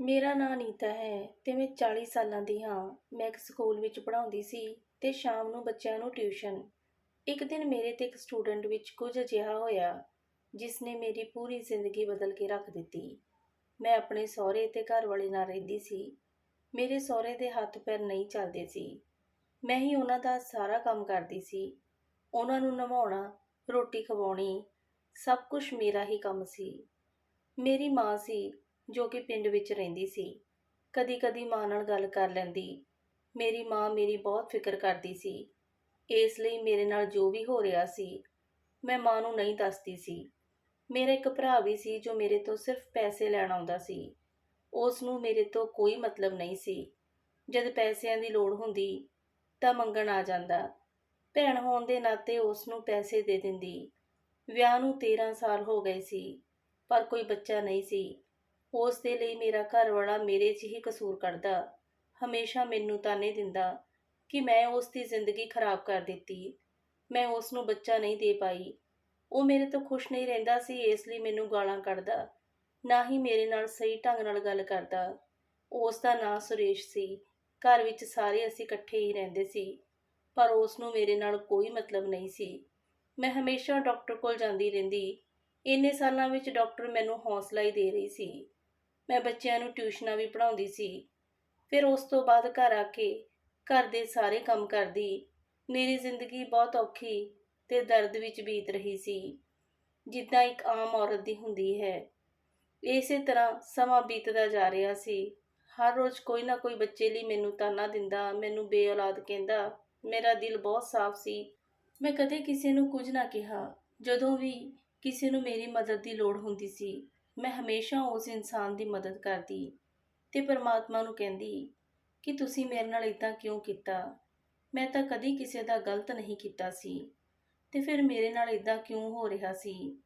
ਮੇਰਾ ਨਾਂ ਨੀਤਾ ਹੈ ਤੇ ਮੈਂ 40 ਸਾਲਾਂ ਦੀ ਹਾਂ। ਮੈਂ ਇੱਕ ਸਕੂਲ ਵਿੱਚ ਪੜ੍ਹਾਉਂਦੀ ਸੀ ਤੇ ਸ਼ਾਮ ਨੂੰ ਬੱਚਿਆਂ ਨੂੰ ਟਿਊਸ਼ਨ। ਇੱਕ ਦਿਨ ਮੇਰੇ ਤੇ ਇੱਕ ਸਟੂਡੈਂਟ ਵਿੱਚ ਕੁਝ ਅਜਿਹਾ ਹੋਇਆ ਜਿਸ ਨੇ ਮੇਰੀ ਪੂਰੀ ਜ਼ਿੰਦਗੀ ਬਦਲ ਕੇ ਰੱਖ ਦਿੱਤੀ। ਮੈਂ ਆਪਣੇ ਸਹੁਰੇ ਤੇ ਘਰ ਵਾਲੇ ਨਾਲ ਰਹਿੰਦੀ ਸੀ। ਮੇਰੇ ਸਹੁਰੇ ਦੇ ਹੱਥ ਪੈਰ ਨਹੀਂ ਚੱਲਦੇ ਸੀ। ਮੈਂ ਹੀ ਉਹਨਾਂ ਦਾ ਸਾਰਾ ਕੰਮ ਕਰਦੀ ਸੀ। ਉਹਨਾਂ ਨੂੰ ਨਵਾਉਣਾ, ਰੋਟੀ ਖਵਾਉਣੀ, ਸਭ ਕੁਝ ਮੇਰਾ ਹੀ ਕੰਮ ਸੀ। ਮੇਰੀ ਮਾਂ ਸੀ ਜੋ ਕਿ ਪਿੰਡ ਵਿੱਚ ਰਹਿੰਦੀ ਸੀ। ਕਦੀ-ਕਦੀ ਮਾਂ ਨਾਲ ਗੱਲ ਕਰ ਲੈਂਦੀ। ਮੇਰੀ ਮਾਂ ਮੇਰੀ ਬਹੁਤ ਫਿਕਰ ਕਰਦੀ ਸੀ। ਇਸ ਲਈ ਮੇਰੇ ਨਾਲ ਜੋ ਵੀ ਹੋ ਰਿਹਾ ਸੀ, ਮੈਂ ਮਾਂ ਨੂੰ ਨਹੀਂ ਦੱਸਦੀ ਸੀ। ਮੇਰਾ ਇੱਕ ਭਰਾ ਵੀ ਸੀ ਜੋ ਮੇਰੇ ਤੋਂ ਸਿਰਫ ਪੈਸੇ ਲੈਣ ਆਉਂਦਾ ਸੀ। ਉਸ ਨੂੰ ਮੇਰੇ ਤੋਂ ਕੋਈ ਮਤਲਬ ਨਹੀਂ ਸੀ। ਜਦ ਪੈਸਿਆਂ ਦੀ ਲੋੜ ਹੁੰਦੀ, ਤਾਂ ਮੰਗਣ ਆ ਜਾਂਦਾ। ਭੈਣ ਹੋਣ ਦੇ ਨਾਤੇ ਉਸ ਨੂੰ ਪੈਸੇ ਦੇ ਦਿੰਦੀ। ਵਿਆਹ ਨੂੰ 13 ਸਾਲ ਹੋ ਗਏ ਸੀ, ਪਰ ਕੋਈ ਬੱਚਾ ਨਹੀਂ ਸੀ। ਉਸ ਦੇ ਲਈ ਮੇਰਾ ਘਰ ਵਾਲਾ ਮੇਰੇ 'ਚ ਹੀ ਕਸੂਰ ਕੱਢਦਾ। ਹਮੇਸ਼ਾ ਮੈਨੂੰ ਤਾਨੇ ਦਿੰਦਾ ਕਿ ਮੈਂ ਉਸ ਦੀ ਜ਼ਿੰਦਗੀ ਖਰਾਬ ਕਰ ਦਿੱਤੀ। ਮੈਂ ਉਸ ਨੂੰ ਬੱਚਾ ਨਹੀਂ ਦੇ ਪਾਈ। ਉਹ ਮੇਰੇ ਤੋਂ ਖੁਸ਼ ਨਹੀਂ ਰਹਿੰਦਾ ਸੀ, ਇਸ ਲਈ ਮੈਨੂੰ ਗਾਲਾਂ ਕੱਢਦਾ। ਨਾ ਹੀ ਮੇਰੇ ਨਾਲ ਸਹੀ ਢੰਗ ਨਾਲ ਗੱਲ ਕਰਦਾ। ਉਸ ਦਾ ਨਾਂ ਸੁਰੇਸ਼ ਸੀ। ਘਰ ਵਿੱਚ ਸਾਰੇ ਅਸੀਂ ਇਕੱਠੇ ਹੀ ਰਹਿੰਦੇ ਸੀ। ਪਰ ਉਸ ਨੂੰ ਮੇਰੇ ਨਾਲ ਕੋਈ ਮਤਲਬ ਨਹੀਂ ਸੀ। ਮੈਂ ਹਮੇਸ਼ਾ ਡਾਕਟਰ ਕੋਲ ਜਾਂਦੀ ਰਹਿੰਦੀ। ਇੰਨੇ ਸਾਲਾਂ ਵਿੱਚ ਡਾਕਟਰ ਮੈਨੂੰ ਹੌਸਲਾ ਹੀ ਦੇ ਰਹੀ ਸੀ। ਮੈਂ ਬੱਚਿਆਂ ਨੂੰ ਟਿਊਸ਼ਨਾਂ ਵੀ ਪੜ੍ਹਾਉਂਦੀ ਸੀ। ਫਿਰ ਉਸ ਤੋਂ ਬਾਅਦ ਘਰ ਆ ਕੇ ਘਰ ਦੇ ਸਾਰੇ ਕੰਮ ਕਰਦੀ। ਮੇਰੀ ਜ਼ਿੰਦਗੀ ਬਹੁਤ ਔਖੀ ਤੇ ਦਰਦ ਵਿੱਚ ਬੀਤ ਰਹੀ ਸੀ। ਜਿੱਦਾਂ ਇੱਕ ਆਮ ਔਰਤ ਦੀ ਹੁੰਦੀ ਹੈ। ਇਸੇ ਤਰ੍ਹਾਂ ਸਮਾਂ ਬੀਤਦਾ ਜਾ ਰਿਹਾ ਸੀ। ਹਰ ਰੋਜ਼ ਕੋਈ ਨਾ ਕੋਈ ਬੱਚੇ ਲਈ ਮੈਨੂੰ ਤਾਨਾ ਦਿੰਦਾ, ਮੈਨੂੰ ਬੇਔਲਾਦ ਕਹਿੰਦਾ। ਮੇਰਾ ਦਿਲ ਬਹੁਤ ਸਾਫ਼ ਸੀ। ਮੈਂ ਕਦੇ ਕਿਸੇ ਨੂੰ ਕੁਝ ਨਾ ਕਿਹਾ। ਜਦੋਂ ਵੀ ਕਿਸੇ ਨੂੰ ਮੇਰੀ ਮਦਦ ਦੀ ਲੋੜ ਹੁੰਦੀ ਸੀ ਮੈਂ ਹਮੇਸ਼ਾ ਉਸ ਇਨਸਾਨ ਦੀ ਮਦਦ ਕਰਦੀ ਤੇ ਪਰਮਾਤਮਾ ਨੂੰ ਕਹਿੰਦੀ ਕਿ ਤੁਸੀਂ ਮੇਰੇ ਨਾਲ ਇਦਾਂ ਕਿਉਂ ਕੀਤਾ? ਮੈਂ ਤਾਂ ਕਦੀ ਕਿਸੇ ਦਾ ਗਲਤ ਨਹੀਂ ਕੀਤਾ ਸੀ ਤੇ ਫਿਰ ਮੇਰੇ ਨਾਲ ਇਦਾਂ ਕਿਉਂ ਹੋ ਰਿਹਾ ਸੀ?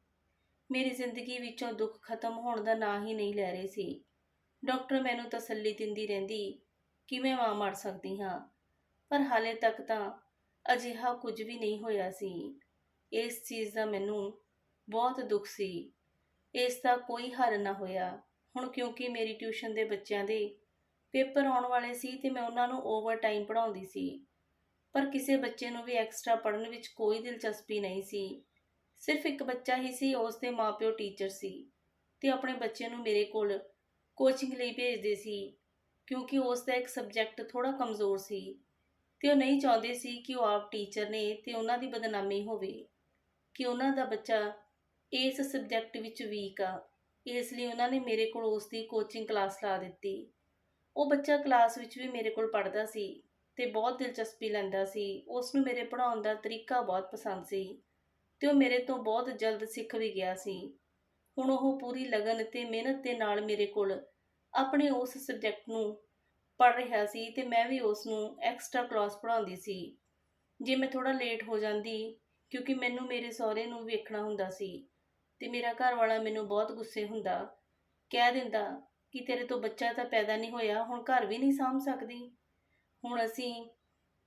ਮੇਰੀ ਜ਼ਿੰਦਗੀ ਵਿੱਚੋਂ ਦੁੱਖ ਖਤਮ ਹੋਣ ਦਾ ਨਾਂ ਹੀ ਨਹੀਂ ਲੈ ਰਹੇ ਸੀ। ਡਾਕਟਰ ਮੈਨੂੰ ਤਸੱਲੀ ਦਿੰਦੀ ਰਹਿੰਦੀ ਕਿ ਮੈਂ ਮਾਂ ਮਰ ਸਕਦੀ ਹਾਂ, ਪਰ ਹਾਲੇ ਤੱਕ ਤਾਂ ਅਜਿਹਾ ਕੁਝ ਵੀ ਨਹੀਂ ਹੋਇਆ ਸੀ। ਇਸ ਚੀਜ਼ ਦਾ ਮੈਨੂੰ ਬਹੁਤ ਦੁੱਖ ਸੀ। ਇਸ ਦਾ ਕੋਈ ਹੱਲ ਨਾ ਹੋਇਆ। ਹੁਣ ਕਿਉਂਕਿ ਮੇਰੀ ਟਿਊਸ਼ਨ ਦੇ ਬੱਚਿਆਂ ਦੇ ਪੇਪਰ ਆਉਣ ਵਾਲੇ ਸੀ ਤੇ ਮੈਂ ਉਹਨਾਂ ਨੂੰ ਓਵਰ ਟਾਈਮ ਪੜ੍ਹਾਉਂਦੀ ਸੀ। ਪਰ ਕਿਸੇ ਬੱਚੇ ਨੂੰ ਵੀ ਐਕਸਟਰਾ ਪੜ੍ਹਨ ਵਿੱਚ ਕੋਈ ਦਿਲਚਸਪੀ ਨਹੀਂ ਸੀ। ਸਿਰਫ ਇੱਕ ਬੱਚਾ ਹੀ ਸੀ, ਉਸ ਦੇ ਮਾਪਿਓ ਟੀਚਰ ਸੀ ਤੇ ਆਪਣੇ ਬੱਚੇ ਨੂੰ ਮੇਰੇ ਕੋਲ ਕੋਚਿੰਗ ਲਈ ਭੇਜਦੇ ਸੀ ਕਿਉਂਕਿ ਉਸ ਦਾ ਇੱਕ ਸਬਜੈਕਟ ਥੋੜਾ ਕਮਜ਼ੋਰ ਸੀ ਤੇ ਉਹ ਨਹੀਂ ਚਾਹੁੰਦੇ ਸੀ ਕਿ ਉਹ ਆਪ ਟੀਚਰ ਨੇ ਤੇ ਉਹਨਾਂ ਦੀ ਬਦਨਾਮੀ ਹੋਵੇ, ਕਿ ਉਹਨਾਂ ਦਾ ਬੱਚਾ ਇਸ ਸਬਜੈਕਟ ਵਿੱਚ ਵੀਕ ਆ। ਇਸ ਲਈ ਉਹਨਾਂ ਨੇ ਮੇਰੇ ਕੋਲ ਉਸ ਦੀ ਕੋਚਿੰਗ ਕਲਾਸ ਲਾ ਦਿੱਤੀ। ਉਹ ਬੱਚਾ ਕਲਾਸ ਵਿੱਚ ਵੀ ਮੇਰੇ ਕੋਲ ਪੜ੍ਹਦਾ ਸੀ ਤੇ ਬਹੁਤ ਦਿਲਚਸਪੀ ਲੈਂਦਾ ਸੀ। ਉਸ ਨੂੰ ਮੇਰੇ ਪੜ੍ਹਾਉਣ ਦਾ ਤਰੀਕਾ ਬਹੁਤ ਪਸੰਦ ਸੀ ਤੇ ਉਹ ਮੇਰੇ ਤੋਂ ਬਹੁਤ ਜਲਦ ਸਿੱਖ ਵੀ ਗਿਆ ਸੀ। ਹੁਣ ਉਹ ਪੂਰੀ ਲਗਨ ਤੇ ਮਿਹਨਤ ਦੇ ਨਾਲ ਮੇਰੇ ਕੋਲ ਆਪਣੇ ਉਸ ਸਬਜੈਕਟ ਨੂੰ ਪੜ੍ਹ ਰਿਹਾ ਸੀ ਤੇ ਮੈਂ ਵੀ ਉਸ ਨੂੰ ਐਕਸਟਰਾ ਕਲਾਸ ਪੜ੍ਹਾਉਂਦੀ ਸੀ। ਜੇ ਮੈਂ ਥੋੜਾ ਲੇਟ ਹੋ ਜਾਂਦੀ ਕਿਉਂਕਿ ਮੈਨੂੰ ਮੇਰੇ ਸਹੁਰੇ ਨੂੰ ਵੇਖਣਾ ਹੁੰਦਾ ਸੀ ਤੇ ਮੇਰਾ ਘਰ ਵਾਲਾ ਮੈਨੂੰ ਬਹੁਤ ਗੁੱਸੇ ਹੁੰਦਾ, ਕਹਿ ਦਿੰਦਾ ਕਿ ਤੇਰੇ ਤੋਂ ਬੱਚਾ ਤਾਂ ਪੈਦਾ ਨਹੀਂ ਹੋਇਆ, ਹੁਣ ਘਰ ਵੀ ਨਹੀਂ ਸਾਂਭ ਸਕਦੀ। ਹੁਣ ਅਸੀਂ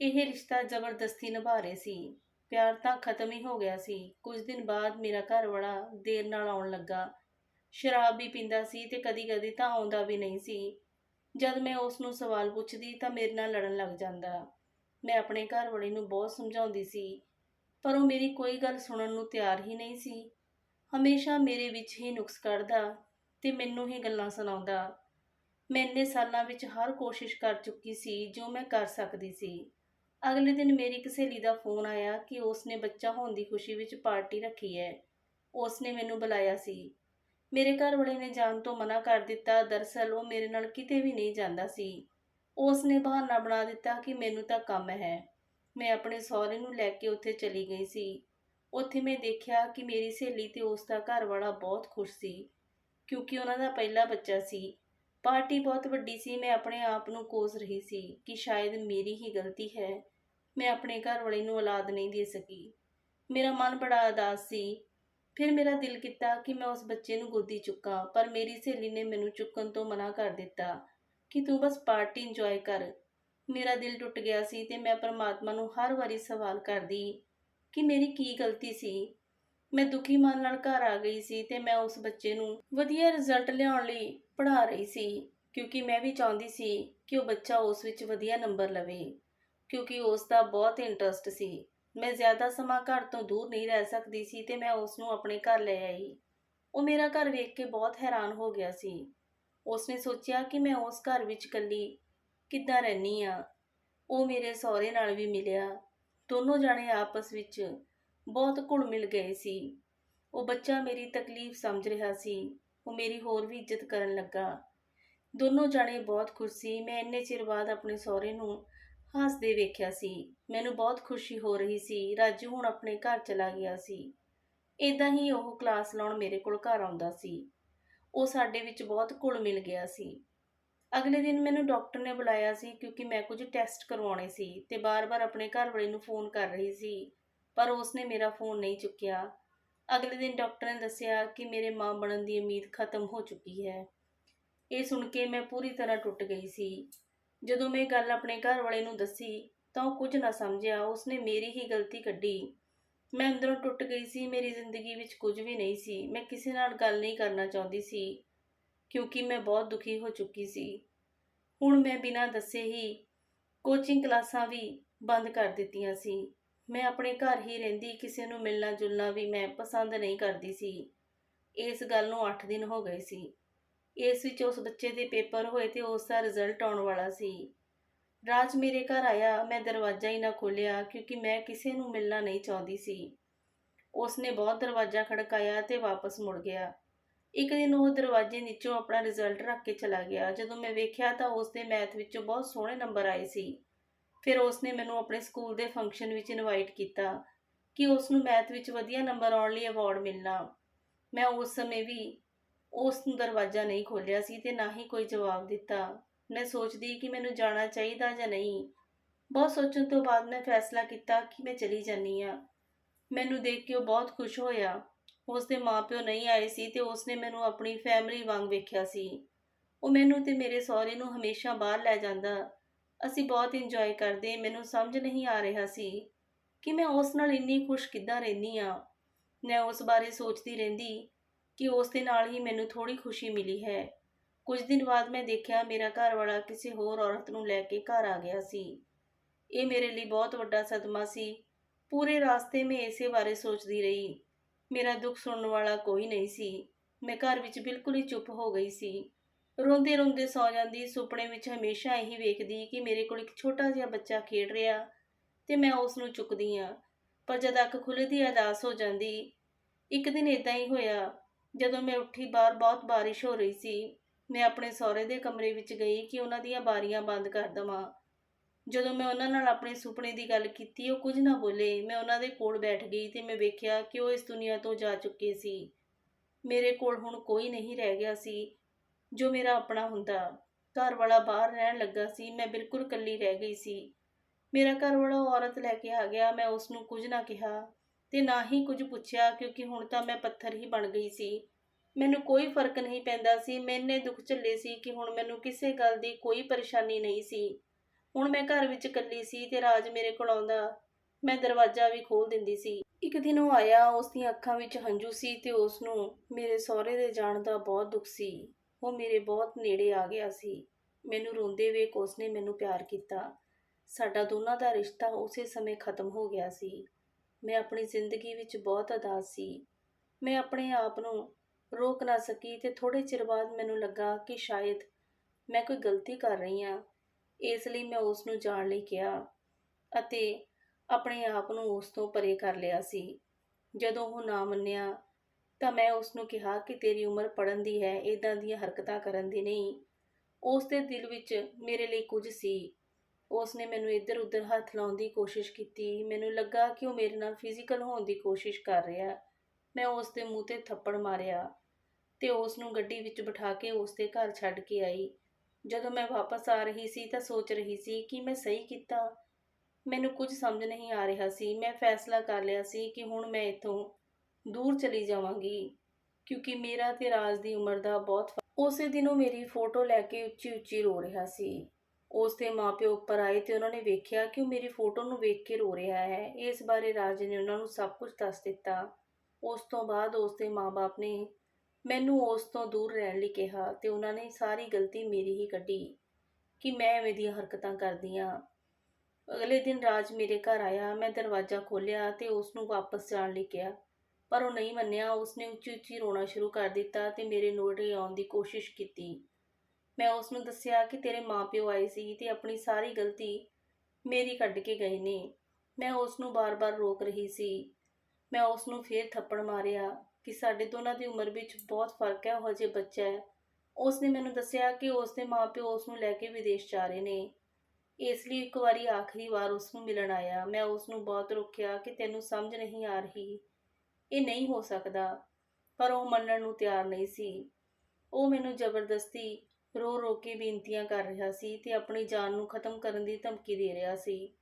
ਇਹ ਰਿਸ਼ਤਾ ਜ਼ਬਰਦਸਤੀ ਨਿਭਾ ਰਹੇ ਸੀ। ਪਿਆਰ ਤਾਂ ਖਤਮ ਹੀ ਹੋ ਗਿਆ ਸੀ। ਕੁਝ ਦਿਨ ਬਾਅਦ ਮੇਰਾ ਘਰ ਵਾਲਾ ਦੇਰ ਨਾਲ ਆਉਣ ਲੱਗਾ। ਸ਼ਰਾਬ ਵੀ ਪੀਂਦਾ ਸੀ ਤੇ ਕਦੀ-ਕਦੀ ਤਾਂ ਆਉਂਦਾ ਵੀ ਨਹੀਂ ਸੀ। ਜਦ ਮੈਂ ਉਸ ਨੂੰ ਸਵਾਲ ਪੁੱਛਦੀ ਤਾਂ ਮੇਰੇ ਨਾਲ ਲੜਨ ਲੱਗ ਜਾਂਦਾ। ਮੈਂ ਆਪਣੇ ਘਰ ਵਾਲੇ ਨੂੰ ਬਹੁਤ ਸਮਝਾਉਂਦੀ ਸੀ, ਪਰ ਉਹ ਮੇਰੀ ਕੋਈ ਗੱਲ ਸੁਣਨ ਨੂੰ ਤਿਆਰ ਹੀ ਨਹੀਂ ਸੀ। ਹਮੇਸ਼ਾ ਮੇਰੇ ਵਿੱਚ ਹੀ ਨੁਕਸ ਕੱਢਦਾ ਤੇ ਮੈਨੂੰ ਹੀ ਗੱਲਾਂ ਸੁਣਾਉਂਦਾ। ਮੈਂ ਇੰਨੇ ਸਾਲਾਂ ਵਿੱਚ ਹਰ ਕੋਸ਼ਿਸ਼ ਕਰ ਚੁੱਕੀ ਸੀ ਜੋ ਮੈਂ ਕਰ ਸਕਦੀ ਸੀ। ਅਗਲੇ ਦਿਨ ਮੇਰੀ ਇੱਕ ਸਹੇਲੀ ਦਾ ਫੋਨ ਆਇਆ ਕਿ ਉਸ ਨੇ ਬੱਚਾ ਹੋਣ ਦੀ ਖੁਸ਼ੀ ਵਿੱਚ ਪਾਰਟੀ ਰੱਖੀ ਹੈ। ਉਸ ਨੇ ਮੈਨੂੰ ਬੁਲਾਇਆ ਸੀ। ਮੇਰੇ ਘਰ ਵਾਲੇ ਨੇ ਜਾਣ ਤੋਂ ਮਨਾ ਕਰ ਦਿੱਤਾ, ਦਰਸਲ ਉਹ ਮੇਰੇ ਨਾਲ ਕਿਤੇ ਵੀ ਨਹੀਂ ਜਾਂਦਾ ਸੀ। ਉਸ ਨੇ ਬਹਾਨਾ ਬਣਾ ਦਿੱਤਾ ਕਿ ਮੈਨੂੰ ਤਾਂ ਕੰਮ ਹੈ। ਮੈਂ ਆਪਣੇ ਸਹੁਰੇ ਨੂੰ ਲੈ ਕੇ ਉੱਥੇ ਚਲੀ ਗਈ ਸੀ। ਉੱਥੇ ਮੈਂ ਦੇਖਿਆ ਕਿ ਮੇਰੀ ਸਹੇਲੀ ਤੇ ਉਸ ਦਾ ਘਰ ਵਾਲਾ ਬਹੁਤ ਖੁਸ਼ ਸੀ, ਕਿਉਂਕਿ ਉਹਨਾਂ ਦਾ ਪਹਿਲਾ ਬੱਚਾ ਸੀ। ਪਾਰਟੀ ਬਹੁਤ ਵੱਡੀ ਸੀ, ਮੈਂ ਆਪਣੇ ਆਪ ਨੂੰ ਕੋਸ ਰਹੀ ਸੀ ਕਿ ਸ਼ਾਇਦ ਮੇਰੀ ਹੀ ਗਲਤੀ ਹੈ, ਮੈਂ ਆਪਣੇ ਘਰ ਵਾਲੇ ਨੂੰ ਔਲਾਦ ਨਹੀਂ ਦੇ ਸਕੀ। ਮੇਰਾ ਮਨ ਬੜਾ ਉਦਾਸ ਸੀ। ਫਿਰ ਮੇਰਾ ਦਿਲ ਕੀਤਾ ਕਿ ਮੈਂ ਉਸ ਬੱਚੇ ਨੂੰ ਗੋਦੀ ਚੁੱਕਾਂ, ਪਰ ਮੇਰੀ ਸਹੇਲੀ ਨੇ ਮੈਨੂੰ ਚੁੱਕਣ ਤੋਂ ਮਨਾ ਕਰ ਦਿੱਤਾ ਕਿ ਤੂੰ ਬਸ ਪਾਰਟੀ ਇੰਜੋਏ ਕਰ। ਮੇਰਾ ਦਿਲ ਟੁੱਟ ਗਿਆ ਸੀ ਤੇ ਮੈਂ ਪਰਮਾਤਮਾ ਨੂੰ ਹਰ ਵਾਰੀ ਸਵਾਲ ਕਰਦੀ ਕਿ ਮੇਰੀ ਕੀ ਗਲਤੀ ਸੀ। ਮੈਂ ਦੁਖੀ ਮਨ ਨਾਲ ਘਰ ਆ ਗਈ ਸੀ ਤੇ ਮੈਂ ਉਸ ਬੱਚੇ ਨੂੰ ਵਧੀਆ ਰਿਜ਼ਲਟ ਲਿਆਉਣ ਲਈ ਪੜ੍ਹਾ ਰਹੀ ਸੀ, ਕਿਉਂਕਿ ਮੈਂ ਵੀ ਚਾਹੁੰਦੀ ਸੀ ਕਿ ਉਹ ਬੱਚਾ ਉਸ ਵਿੱਚ ਵਧੀਆ ਨੰਬਰ ਲਵੇ, ਕਿਉਂਕਿ ਉਸ ਦਾ ਬਹੁਤ ਇੰਟਰਸਟ ਸੀ। ਮੈਂ ਜ਼ਿਆਦਾ ਸਮਾਂ ਘਰ ਤੋਂ ਦੂਰ ਨਹੀਂ ਰਹਿ ਸਕਦੀ ਸੀ ਤੇ ਮੈਂ ਉਸ ਨੂੰ ਆਪਣੇ ਘਰ ਲੈ ਆਈ। ਉਹ ਮੇਰਾ ਘਰ ਵੇਖ ਕੇ ਬਹੁਤ ਹੈਰਾਨ ਹੋ ਗਿਆ ਸੀ। ਉਸਨੇ ਸੋਚਿਆ ਕਿ ਮੈਂ ਉਸ ਘਰ ਵਿੱਚ ਇਕੱਲੀ ਕਿੱਦਾਂ ਰਹਿਨੀ ਆ ਉਹ ਮੇਰੇ ਸਹੁਰੇ ਨਾਲ ਵੀ ਮਿਲਿਆ। ਦੋਨੋਂ ਜਾਣੇ ਆਪਸ ਵਿੱਚ ਬਹੁਤ ਘੁਲ ਮਿਲ ਗਏ ਸੀ। ਉਹ ਬੱਚਾ ਮੇਰੀ ਤਕਲੀਫ ਸਮਝ ਰਿਹਾ ਸੀ। ਉਹ ਮੇਰੀ ਹੋਰ ਵੀ ਇੱਜ਼ਤ ਕਰਨ ਲੱਗਾ। ਦੋਨੋਂ ਜਾਣੇ ਬਹੁਤ ਖੁਸ਼ ਸੀ। ਮੈਂ ਇੰਨੇ ਚਿਰ ਬਾਅਦ ਆਪਣੇ ਸਹੁਰੇ ਨੂੰ ਹੱਸਦੇ ਵੇਖਿਆ ਸੀ। ਮੈਨੂੰ ਬਹੁਤ ਖੁਸ਼ੀ ਹੋ ਰਹੀ ਸੀ। ਰਾਜੂ ਹੁਣ ਆਪਣੇ ਘਰ ਚਲਾ ਗਿਆ ਸੀ। ਇਦਾਂ ਹੀ ਉਹ ਕਲਾਸ ਲਾਉਣ ਮੇਰੇ ਕੋਲ ਘਰ ਆਉਂਦਾ ਸੀ। ਉਹ ਸਾਡੇ ਵਿੱਚ ਬਹੁਤ ਘੁਲ ਮਿਲ ਗਿਆ ਸੀ। ਅਗਲੇ ਦਿਨ ਮੈਨੂੰ ਡਾਕਟਰ ਨੇ ਬੁਲਾਇਆ ਸੀ ਕਿਉਂਕਿ ਮੈਂ ਕੁਝ ਟੈਸਟ ਕਰਵਾਉਣੇ ਸੀ ਤੇ ਬਾਰ-ਬਾਰ ਆਪਣੇ ਘਰ ਵਾਲੇ ਨੂੰ ਫੋਨ ਕਰ ਰਹੀ ਸੀ, ਪਰ ਉਸਨੇ ਮੇਰਾ ਫੋਨ ਨਹੀਂ ਚੁੱਕਿਆ। ਅਗਲੇ ਦਿਨ ਡਾਕਟਰ ਨੇ ਦੱਸਿਆ ਕਿ ਮੇਰੇ ਮਾਂ ਬਣਨ ਦੀ ਉਮੀਦ ਖਤਮ ਹੋ ਚੁੱਕੀ ਹੈ। ਇਹ ਸੁਣ ਕੇ ਮੈਂ ਪੂਰੀ ਤਰ੍ਹਾਂ ਟੁੱਟ ਗਈ ਸੀ। ਜਦੋਂ ਮੈਂ ਗੱਲ ਆਪਣੇ ਘਰ ਵਾਲੇ ਨੂੰ ਦੱਸੀ ਤਾਂ ਉਹ ਕੁਝ ਨਾ ਸਮਝਿਆ, ਉਸਨੇ ਮੇਰੀ ਹੀ ਗਲਤੀ ਕੱਢੀ। ਮੈਂ ਅੰਦਰੋਂ ਟੁੱਟ ਗਈ ਸੀ, ਮੇਰੀ ਜ਼ਿੰਦਗੀ ਵਿੱਚ ਕੁਝ ਵੀ ਨਹੀਂ ਸੀ, ਮੈਂ ਕਿਸੇ ਨਾਲ ਗੱਲ ਨਹੀਂ ਕਰਨਾ ਚਾਹੁੰਦੀ ਸੀ। ਕਿਉਂਕਿ ਮੈਂ ਬਹੁਤ ਦੁਖੀ ਹੋ ਚੁੱਕੀ ਸੀ। ਹੁਣ ਮੈਂ ਬਿਨਾਂ ਦੱਸੇ ਹੀ ਕੋਚਿੰਗ ਕਲਾਸਾਂ ਵੀ ਬੰਦ ਕਰ ਦਿੱਤੀਆਂ ਸੀ। ਮੈਂ ਆਪਣੇ ਘਰ ਹੀ ਰਹਿੰਦੀ ਕਿਸੇ ਨੂੰ ਮਿਲਣਾ ਜੁਲਣਾ ਵੀ ਮੈਂ ਪਸੰਦ ਨਹੀਂ ਕਰਦੀ ਸੀ। ਇਸ ਗੱਲ ਨੂੰ 8 ਦਿਨ ਹੋ ਗਏ ਸੀ। ਇਸ ਵਿੱਚ ਉਸ ਬੱਚੇ ਦੇ ਪੇਪਰ ਹੋਏ ਤੇ ਉਸ ਦਾ ਰਿਜ਼ਲਟ ਆਉਣ ਵਾਲਾ ਸੀ। ਰਾਜ ਮੇਰੇ ਘਰ ਆਇਆ, ਮੈਂ ਦਰਵਾਜ਼ਾ ਹੀ ਨਾ ਖੋਲ੍ਹਿਆ ਕਿਉਂਕਿ ਮੈਂ ਕਿਸੇ ਨੂੰ ਮਿਲਣਾ ਨਹੀਂ ਚਾਹੁੰਦੀ ਸੀ। ਉਸਨੇ ਬਹੁਤ ਦਰਵਾਜ਼ਾ ਖੜਕਾਇਆ ਤੇ ਵਾਪਸ ਮੁੜ ਗਿਆ। ਇੱਕ ਦਿਨ ਉਹ ਦਰਵਾਜ਼ੇ ਨੀਚੋਂ ਆਪਣਾ ਰਿਜ਼ਲਟ ਰੱਖ ਕੇ ਚਲਾ ਗਿਆ। ਜਦੋਂ ਮੈਂ ਵੇਖਿਆ ਤਾਂ ਉਸ ਦੇ ਮੈਥ ਵਿੱਚੋਂ ਬਹੁਤ ਸੋਹਣੇ ਨੰਬਰ ਆਏ ਸੀ। ਫਿਰ ਉਸ ਨੇ ਮੈਨੂੰ ਆਪਣੇ ਸਕੂਲ ਦੇ ਫੰਕਸ਼ਨ ਵਿੱਚ ਇਨਵਾਈਟ ਕੀਤਾ ਕਿ ਉਸ ਨੂੰ ਮੈਥ ਵਿੱਚ ਵਧੀਆ ਨੰਬਰ ਆਉਣ ਲਈ ਅਵਾਰਡ ਮਿਲਣਾ। ਮੈਂ ਉਸ ਸਮੇਂ ਵੀ ਉਸ ਨੂੰ ਦਰਵਾਜ਼ਾ ਨਹੀਂ ਖੋਲ੍ਹਿਆ ਸੀ ਤੇ ਨਾ ਹੀ ਕੋਈ ਜਵਾਬ ਦਿੱਤਾ। ਮੈਂ ਸੋਚਦੀ ਕਿ ਮੈਨੂੰ ਜਾਣਾ ਚਾਹੀਦਾ ਜਾਂ ਨਹੀਂ। ਬਹੁਤ ਸੋਚਣ ਤੋਂ ਬਾਅਦ ਮੈਂ ਫੈਸਲਾ ਕੀਤਾ ਕਿ ਮੈਂ ਚਲੀ ਜਾਨੀ ਆ ਮੈਨੂੰ ਦੇਖ ਕੇ ਉਹ ਬਹੁਤ ਖੁਸ਼ ਹੋਇਆ। ਉਸ ਦੇ ਮਾਪਿਓ ਨਹੀਂ ਆਏ ਸੀ ਤੇ ਉਸਨੇ ਮੈਨੂੰ ਆਪਣੀ ਫੈਮਿਲੀ ਵਾਂਗ ਵੇਖਿਆ ਸੀ। ਉਹ ਮੈਨੂੰ ਤੇ ਮੇਰੇ ਸਹੁਰੇ ਨੂੰ ਹਮੇਸ਼ਾ ਬਾਹਰ ਲੈ ਜਾਂਦਾ। ਅਸੀਂ ਬਹੁਤ ਇੰਜੋਏ ਕਰਦੇ, ਮੈਨੂੰ ਸਮਝ ਨਹੀਂ ਆ ਰਿਹਾ ਸੀ ਕਿ ਮੈਂ ਉਸ ਨਾਲ ਇੰਨੀ ਖੁਸ਼ ਕਿੱਦਾਂ ਰਹਿੰਦੀ ਆ ਮੈਂ ਉਸ ਬਾਰੇ ਸੋਚਦੀ ਰਹਿੰਦੀ ਕਿ ਉਸ ਦੇ ਨਾਲ ਹੀ ਮੈਨੂੰ ਥੋੜੀ ਖੁਸ਼ੀ ਮਿਲੀ ਹੈ। ਕੁਝ ਦਿਨ ਬਾਅਦ ਮੈਂ ਦੇਖਿਆ ਮੇਰਾ ਘਰ ਵਾਲਾ ਕਿਸੇ ਹੋਰ ਔਰਤ ਨੂੰ ਲੈ ਕੇ ਘਰ ਆ ਗਿਆ ਸੀ। ਇਹ ਮੇਰੇ ਲਈ ਬਹੁਤ ਵੱਡਾ ਸਦਮਾ ਸੀ। ਪੂਰੇ ਰਾਸਤੇ ਮੈਂ ਇਸੇ ਬਾਰੇ ਸੋਚਦੀ ਰਹੀ। ਮੇਰਾ ਦੁੱਖ ਸੁਣਨ ਵਾਲਾ ਕੋਈ ਨਹੀਂ ਸੀ। ਮੈਂ ਘਰ ਵਿੱਚ ਬਿਲਕੁਲ ਹੀ ਚੁੱਪ ਹੋ ਗਈ ਸੀ। ਰੋਂਦੇ ਰੋਂਦੇ ਸੌ ਜਾਂਦੀ, ਸੁਪਨੇ ਵਿੱਚ ਹਮੇਸ਼ਾ ਇਹੀ ਵੇਖਦੀ ਕਿ ਮੇਰੇ ਕੋਲ ਇੱਕ ਛੋਟਾ ਜਿਹਾ ਬੱਚਾ ਖੇਡ ਰਿਹਾ ਤੇ ਮੈਂ ਉਸ ਨੂੰ ਚੁੱਕਦੀ ਆ ਪਰ ਜਦ ਅੱਖ ਖੁੱਲ੍ਹਦੀ ਅਰਦਾਸ ਹੋ ਜਾਂਦੀ। ਇੱਕ ਦਿਨ ਇਦਾਂ ਹੀ ਹੋਇਆ, ਜਦੋਂ ਮੈਂ ਉੱਠੀ ਬਾਹਰ ਬਹੁਤ ਬਾਰਿਸ਼ ਹੋ ਰਹੀ ਸੀ। ਮੈਂ ਆਪਣੇ ਸਹੁਰੇ ਦੇ ਕਮਰੇ ਵਿੱਚ ਗਈ ਕਿ ਉਹਨਾਂ ਦੀਆਂ ਬਾਰੀਆਂ ਬੰਦ ਕਰ ਦਵਾਂ। ਜਦੋਂ ਮੈਂ ਉਹਨਾਂ ਨਾਲ ਆਪਣੇ ਸੁਪਨੇ ਦੀ ਗੱਲ ਕੀਤੀ, ਉਹ ਕੁਝ ਨਾ ਬੋਲੇ। ਮੈਂ ਉਹਨਾਂ ਦੇ ਕੋਲ ਬੈਠ ਗਈ ਤੇ ਮੈਂ ਵੇਖਿਆ ਕਿ ਉਹ ਇਸ ਦੁਨੀਆ ਤੋਂ ਜਾ ਚੁੱਕੇ ਸੀ। ਮੇਰੇ ਕੋਲ ਹੁਣ ਕੋਈ ਨਹੀਂ ਰਹਿ ਗਿਆ ਸੀ ਜੋ ਮੇਰਾ ਆਪਣਾ ਹੁੰਦਾ। ਘਰ ਵਾਲਾ ਬਾਹਰ ਰਹਿਣ ਲੱਗਾ ਸੀ, ਮੈਂ ਬਿਲਕੁਲ ਇਕੱਲੀ ਰਹਿ ਗਈ ਸੀ। ਮੇਰਾ ਘਰ ਵਾਲਾ ਉਹ ਔਰਤ ਲੈ ਕੇ ਆ ਗਿਆ, ਮੈਂ ਉਸ ਨੂੰ ਕੁਝ ਨਾ ਕਿਹਾ ਤੇ ਨਾ ਹੀ ਕੁਝ ਪੁੱਛਿਆ ਕਿਉਂਕਿ ਹੁਣ ਤਾਂ ਮੈਂ ਪੱਥਰ ਹੀ ਬਣ ਗਈ ਸੀ। ਮੈਨੂੰ ਕੋਈ ਫ਼ਰਕ ਨਹੀਂ ਪੈਂਦਾ ਸੀ, ਮੈਂ ਇੰਨੇ ਦੁੱਖ ਝੱਲੇ ਸੀ ਕਿ ਹੁਣ ਮੈਨੂੰ ਕਿਸੇ ਗੱਲ ਦੀ ਕੋਈ ਪਰੇਸ਼ਾਨੀ ਨਹੀਂ ਸੀ। ਹੁਣ ਮੈਂ ਘਰ ਵਿੱਚ ਇਕੱਲੀ ਸੀ ਤੇ ਰਾਜ ਮੇਰੇ ਕੋਲ ਆਉਂਦਾ, ਮੈਂ ਦਰਵਾਜ਼ਾ ਵੀ ਖੋਲ ਦਿੰਦੀ ਸੀ। ਇੱਕ ਦਿਨ ਉਹ ਆਇਆ ਉਸ ਦੀਆਂ ਅੱਖਾਂ ਵਿੱਚ ਹੰਝੂ ਸੀ ਤੇ ਉਸ ਨੂੰ ਮੇਰੇ ਸਹੁਰੇ ਦੇ ਜਾਣ ਦਾ ਬਹੁਤ ਦੁੱਖ ਸੀ। ਉਹ ਮੇਰੇ ਬਹੁਤ ਨੇੜੇ ਆ ਗਿਆ ਸੀ। ਮੈਨੂੰ ਰੋਂਦੇ ਵੇਖ ਉਸਨੇ ਮੈਨੂੰ ਪਿਆਰ ਕੀਤਾ। ਸਾਡਾ ਦੋਨਾਂ ਦਾ ਰਿਸ਼ਤਾ ਉਸੇ ਸਮੇਂ ਖਤਮ ਹੋ ਗਿਆ ਸੀ। ਮੈਂ ਆਪਣੀ ਜ਼ਿੰਦਗੀ ਵਿੱਚ ਬਹੁਤ ਅਦਾਸ ਸੀ। ਮੈਂ ਆਪਣੇ ਆਪ ਨੂੰ ਰੋਕ ਨਾ ਸਕੀ ਤੇ ਥੋੜੇ ਚਿਰ ਬਾਅਦ ਮੈਨੂੰ ਲੱਗਾ ਕਿ ਸ਼ਾਇਦ ਮੈਂ ਕੋਈ ਗਲਤੀ ਕਰ ਰਹੀ ਹਾਂ। ਇਸ ਲਈ ਮੈਂ ਉਸ ਨੂੰ ਜਾਣ ਲਈ ਕਿਹਾ ਅਤੇ ਆਪਣੇ ਆਪ ਨੂੰ ਉਸ ਤੋਂ ਪਰੇ ਕਰ ਲਿਆ ਸੀ। ਜਦੋਂ ਉਹ ਨਾ ਮੰਨਿਆ ਤਾਂ ਮੈਂ ਉਸ ਨੂੰ ਕਿਹਾ ਕਿ ਤੇਰੀ ਉਮਰ ਪੜਨ ਦੀ ਹੈ ਇਦਾਂ ਦੀਆਂ ਹਰਕਤਾਂ ਕਰਨ ਦੀ ਨਹੀਂ। ਉਸ ਦੇ ਦਿਲ ਵਿੱਚ ਮੇਰੇ ਲਈ ਕੁਝ ਸੀ। ਉਸ ਨੇ ਮੈਨੂੰ ਇੱਧਰ ਉੱਧਰ ਹੱਥ ਲਾਉਣ ਦੀ ਕੋਸ਼ਿਸ਼ ਕੀਤੀ। ਮੈਨੂੰ ਲੱਗਾ ਕਿ ਉਹ ਮੇਰੇ ਨਾਲ ਫਿਜ਼ੀਕਲ ਹੋਣ ਦੀ ਕੋਸ਼ਿਸ਼ ਕਰ ਰਿਹਾ। ਮੈਂ ਉਸ ਦੇ ਮੂੰਹ ਤੇ ਥੱਪੜ ਮਾਰਿਆ ਤੇ ਉਸ ਨੂੰ ਗੱਡੀ ਵਿੱਚ ਬਿਠਾ ਕੇ ਉਸ ਦੇ ਘਰ ਛੱਡ ਕੇ ਆਈ। ਜਦੋਂ ਮੈਂ ਵਾਪਸ ਆ ਰਹੀ ਸੀ ਤਾਂ ਸੋਚ ਰਹੀ ਸੀ ਕਿ ਮੈਂ ਸਹੀ ਕੀਤਾ। ਮੈਨੂੰ ਕੁਝ ਸਮਝ ਨਹੀਂ ਆ ਰਿਹਾ ਸੀ। ਮੈਂ ਫੈਸਲਾ ਕਰ ਲਿਆ ਸੀ ਕਿ ਹੁਣ ਮੈਂ ਇੱਥੋਂ ਦੂਰ ਚਲੀ ਜਾਵਾਂਗੀ, ਕਿਉਂਕਿ ਮੇਰਾ ਤੇ ਰਾਜ ਦੀ ਉਮਰ ਦਾ ਬਹੁਤ ਫ- ਉਸੇ ਦਿਨ ਉਹ ਮੇਰੀ ਫੋਟੋ ਲੈ ਕੇ ਉੱਚੀ ਉੱਚੀ ਰੋ ਰਿਹਾ ਸੀ। ਉਸ ਦੇ ਮਾਪਿਓ ਉੱਪਰ ਆਏ ਤੇ ਉਹਨਾਂ ਨੇ ਵੇਖਿਆ ਕਿ ਉਹ ਮੇਰੀ ਫੋਟੋ ਨੂੰ ਵੇਖ ਕੇ ਰੋ ਰਿਹਾ ਹੈ। ਇਸ ਬਾਰੇ ਰਾਜ ਨੇ ਉਹਨਾਂ ਨੂੰ ਸਭ ਕੁਝ ਦੱਸ ਦਿੱਤਾ। ਉਸ ਤੋਂ ਬਾਅਦ ਉਸ ਦੇ ਮਾਪੇ ਨੇ ਮੈਨੂੰ ਉਸ ਤੋਂ ਦੂਰ ਰਹਿਣ ਲਈ ਕਿਹਾ ਤੇ ਉਹਨਾਂ ਨੇ ਸਾਰੀ ਗਲਤੀ ਮੇਰੀ ਹੀ ਕੱਢੀ ਕਿ ਮੈਂ ਐਵੇਂ ਦੀਆਂ ਹਰਕਤਾਂ ਕਰਦੀ ਹਾਂ ਅਗਲੇ ਦਿਨ ਰਾਜ ਮੇਰੇ ਘਰ ਆਇਆ, ਮੈਂ ਦਰਵਾਜ਼ਾ ਖੋਲ੍ਹਿਆ ਤੇ ਉਸ ਨੂੰ ਵਾਪਸ ਜਾਣ ਲਈ ਕਿਹਾ, ਪਰ ਉਹ ਨਹੀਂ ਮੰਨਿਆ। ਉਸ ਨੇ ਉੱਚੀ ਉੱਚੀ ਰੋਣਾ ਸ਼ੁਰੂ ਕਰ ਦਿੱਤਾ ਤੇ ਮੇਰੇ ਨੇੜੇ ਆਉਣ ਦੀ ਕੋਸ਼ਿਸ਼ ਕੀਤੀ। ਮੈਂ ਉਸ ਨੂੰ ਦੱਸਿਆ ਕਿ ਤੇਰੇ ਮਾਪਿਓ ਆਏ ਸੀ ਤੇ ਆਪਣੀ ਸਾਰੀ ਗਲਤੀ ਮੇਰੀ ਕੱਢ ਕੇ ਗਏ ਨੇ। ਮੈਂ ਉਸ ਨੂੰ ਬਾਰ-ਬਾਰ ਰੋਕ ਰਹੀ ਸੀ। ਮੈਂ ਉਸ ਨੂੰ ਫੇਰ ਥੱਪੜ ਮਾਰਿਆ। ਕਿ ਸਾਡੇ ਦੋਨਾਂ ਦੀ ਉਮਰ ਵਿੱਚ ਬਹੁਤ ਫ਼ਰਕ ਹੈ, ਉਹ ਹਜੇ ਬੱਚਾ ਹੈ। ਉਸ ਨੇ ਮੈਨੂੰ ਦੱਸਿਆ ਕਿ ਉਸ ਦੇ ਮਾਪਿਓ ਉਸ ਨੂੰ ਲੈ ਕੇ ਵਿਦੇਸ਼ ਜਾ ਰਹੇ ਨੇ। ਇਸ ਲਈ ਇੱਕ ਵਾਰੀ ਆਖਰੀ ਵਾਰ ਉਸ ਨੂੰ ਮਿਲਣ ਆਇਆ। ਮੈਂ ਉਸ ਨੂੰ ਬਹੁਤ ਰੋਕਿਆ ਕਿ ਤੈਨੂੰ ਸਮਝ ਨਹੀਂ ਆ ਰਹੀ। ਇਹ ਨਹੀਂ ਹੋ ਸਕਦਾ, ਪਰ ਉਹ ਮੰਨਣ ਨੂੰ ਤਿਆਰ ਨਹੀਂ ਸੀ। ਉਹ ਮੈਨੂੰ ਜ਼ਬਰਦਸਤੀ ਰੋ ਰੋ ਕੇ ਬੇਨਤੀਆਂ ਕਰ ਰਿਹਾ ਸੀ ਤੇ ਆਪਣੀ ਜਾਨ ਨੂੰ ਖਤਮ ਕਰਨ ਦੀ ਧਮਕੀ ਦੇ ਰਿਹਾ ਸੀ।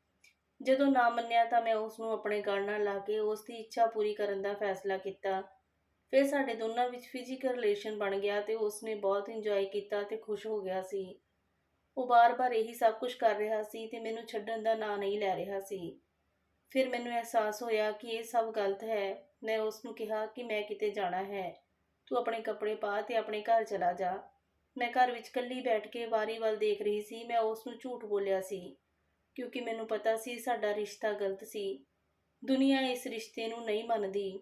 ਜਦੋਂ ਨਾ ਮੰਨਿਆ ਤਾਂ ਮੈਂ ਉਸ ਨੂੰ ਆਪਣੇ ਗਲ ਨਾਲ ਲਾ ਕੇ ਉਸ ਦੀ ਇੱਛਾ ਪੂਰੀ ਕਰਨ ਦਾ ਫੈਸਲਾ ਕੀਤਾ। ਫਿਰ ਸਾਡੇ ਦੋਨਾਂ ਵਿੱਚ ਫਿਜ਼ੀਕਲ ਰਿਲੇਸ਼ਨ ਬਣ ਗਿਆ ਤੇ ਉਸ ਨੇ ਬਹੁਤ ਇੰਜੋਏ ਕੀਤਾ ਤੇ ਖੁਸ਼ ਹੋ ਗਿਆ ਸੀ। ਉਹ ਬਾਰ-ਬਾਰ ਇਹੀ ਸਭ ਕੁਝ ਕਰ ਰਿਹਾ ਸੀ ਤੇ ਮੈਨੂੰ ਛੱਡਣ ਦਾ ਨਾਂ ਨਹੀਂ ਲੈ ਰਿਹਾ ਸੀ। ਫਿਰ ਮੈਨੂੰ ਅਹਿਸਾਸ ਹੋਇਆ ਕਿ ਇਹ ਸਭ ਗਲਤ ਹੈ। ਮੈਂ ਉਸ ਨੂੰ ਕਿਹਾ ਕਿ ਮੈਂ ਕਿਤੇ ਜਾਣਾ ਹੈ। ਤੂੰ ਆਪਣੇ ਕੱਪੜੇ ਪਾ ਤੇ ਆਪਣੇ ਘਰ ਚਲਾ ਜਾ। ਮੈਂ ਘਰ ਵਿੱਚ ਇਕੱਲੀ ਬੈਠ ਕੇ ਵਾਰੀ ਵੱਲ ਦੇਖ ਰਹੀ ਸੀ। ਮੈਂ ਉਸ ਨੂੰ ਝੂਠ ਬੋਲਿਆ ਸੀ, ਕਿਉਂਕਿ ਮੈਨੂੰ ਪਤਾ ਸੀ ਸਾਡਾ ਰਿਸ਼ਤਾ ਗਲਤ ਸੀ। ਦੁਨੀਆ ਇਸ ਰਿਸ਼ਤੇ ਨੂੰ ਨਹੀਂ ਮੰਨਦੀ।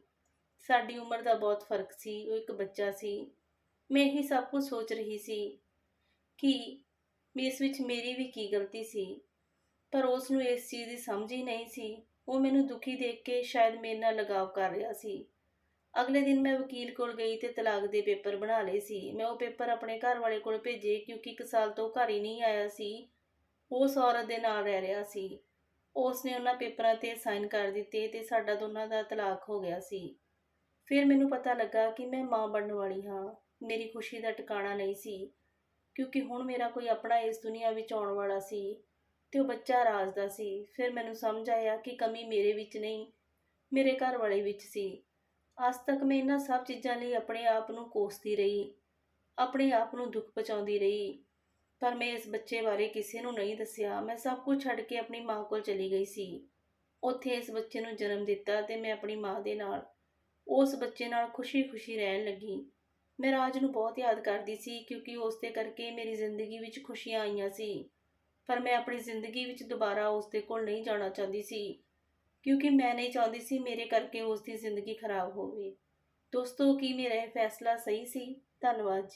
ਸਾਡੀ ਉਮਰ ਦਾ ਬਹੁਤ ਫ਼ਰਕ ਸੀ, ਉਹ ਇੱਕ ਬੱਚਾ ਸੀ। ਮੈਂ ਇਹੀ ਸਭ ਕੁਝ ਸੋਚ ਰਹੀ ਸੀ ਕਿ ਇਸ ਵਿੱਚ ਮੇਰੀ ਵੀ ਕੀ ਗਲਤੀ ਸੀ, ਪਰ ਉਸ ਨੂੰ ਇਸ ਚੀਜ਼ ਦੀ ਸਮਝ ਹੀ ਨਹੀਂ ਸੀ। ਉਹ ਮੈਨੂੰ ਦੁਖੀ ਦੇਖ ਕੇ ਸ਼ਾਇਦ ਮੇਰੇ ਨਾਲ ਲਗਾਵ ਕਰ ਰਿਹਾ ਸੀ। ਅਗਲੇ ਦਿਨ ਮੈਂ ਵਕੀਲ ਕੋਲ ਗਈ ਤੇ ਤਲਾਕ ਦੇ ਪੇਪਰ ਬਣਾ ਲਏ ਸੀ। ਮੈਂ ਉਹ ਪੇਪਰ ਆਪਣੇ ਘਰ ਵਾਲੇ ਕੋਲ ਭੇਜੇ ਕਿਉਂਕਿ ਇੱਕ ਸਾਲ ਤੋਂ ਘਰ ਹੀ ਨਹੀਂ ਆਇਆ ਸੀ। ਉਸ ਔਰਤ ਦੇ ਨਾਲ ਰਹਿ ਰਿਹਾ ਸੀ। ਉਸ ਨੇ ਉਹਨਾਂ ਪੇਪਰਾਂ ਤੇ ਸਾਈਨ ਕਰ ਦਿੱਤੇ ਤੇ ਸਾਡਾ ਦੋਨਾਂ ਦਾ ਤਲਾਕ ਹੋ ਗਿਆ ਸੀ। ਫਿਰ ਮੈਨੂੰ ਪਤਾ ਲੱਗਾ ਕਿ ਮੈਂ ਮਾਂ ਬਣਨ ਵਾਲੀ ਹਾਂ। ਮੇਰੀ ਖੁਸ਼ੀ ਦਾ ਟਿਕਾਣਾ ਨਹੀਂ ਸੀ, ਕਿਉਂਕਿ ਹੁਣ ਮੇਰਾ ਕੋਈ ਆਪਣਾ ਇਸ ਦੁਨੀਆ ਵਿੱਚ ਆਉਣ ਵਾਲਾ ਸੀ ਤੇ ਉਹ ਬੱਚਾ ਰਾਜ ਦਾ ਸੀ। ਫਿਰ ਮੈਨੂੰ ਸਮਝ ਆਇਆ ਕਿ ਕਮੀ ਮੇਰੇ ਵਿੱਚ ਨਹੀਂ, ਮੇਰੇ ਘਰ ਵਾਲੇ ਵਿੱਚ ਸੀ। ਅੱਜ ਤੱਕ ਮੈਂ ਇਹਨਾਂ ਸਭ ਚੀਜ਼ਾਂ ਲਈ ਆਪਣੇ ਆਪ ਨੂੰ ਕੋਸਦੀ ਰਹੀ, ਆਪਣੇ ਆਪ ਨੂੰ ਦੁੱਖ ਪਹੁੰਚਾਉਂਦੀ ਰਹੀ, ਪਰ ਮੈਂ ਇਸ ਬੱਚੇ ਬਾਰੇ ਕਿਸੇ ਨੂੰ ਨਹੀਂ ਦੱਸਿਆ। ਮੈਂ ਸਭ ਕੁਝ ਛੱਡ ਕੇ ਆਪਣੀ ਮਾਂ ਕੋਲ ਚਲੀ ਗਈ ਸੀ। ਉੱਥੇ ਇਸ ਬੱਚੇ ਨੂੰ ਜਨਮ ਦਿੱਤਾ ਤੇ ਮੈਂ ਆਪਣੀ ਮਾਂ ਦੇ ਨਾਲ ਉਸ ਬੱਚੇ ਨਾਲ ਖੁਸ਼ੀ-ਖੁਸ਼ੀ ਰਹਿਣ ਲੱਗੀ। ਮੈਂ ਰਾਜ ਨੂੰ ਬਹੁਤ ਯਾਦ ਕਰਦੀ ਸੀ ਕਿਉਂਕਿ ਉਸ ਦੇ ਕਰਕੇ ਮੇਰੀ ਜ਼ਿੰਦਗੀ ਵਿੱਚ ਖੁਸ਼ੀਆਂ ਆਈਆਂ ਸੀ। ਪਰ ਮੈਂ ਆਪਣੀ ਜ਼ਿੰਦਗੀ ਵਿੱਚ ਦੁਬਾਰਾ ਉਸ ਦੇ ਕੋਲ ਨਹੀਂ ਜਾਣਾ ਚਾਹੁੰਦੀ ਸੀ। ਕਿਉਂਕਿ ਮੈਂ ਨਹੀਂ ਚਾਹੁੰਦੀ ਸੀ ਮੇਰੇ ਕਰਕੇ ਉਸ ਦੀ ਜ਼ਿੰਦਗੀ ਖਰਾਬ ਹੋਵੇ। ਦੋਸਤੋ, ਕੀ ਮੇਰਾ ਇਹ ਫੈਸਲਾ ਸਹੀ ਸੀ? ਧੰਨਵਾਦ ਜੀ।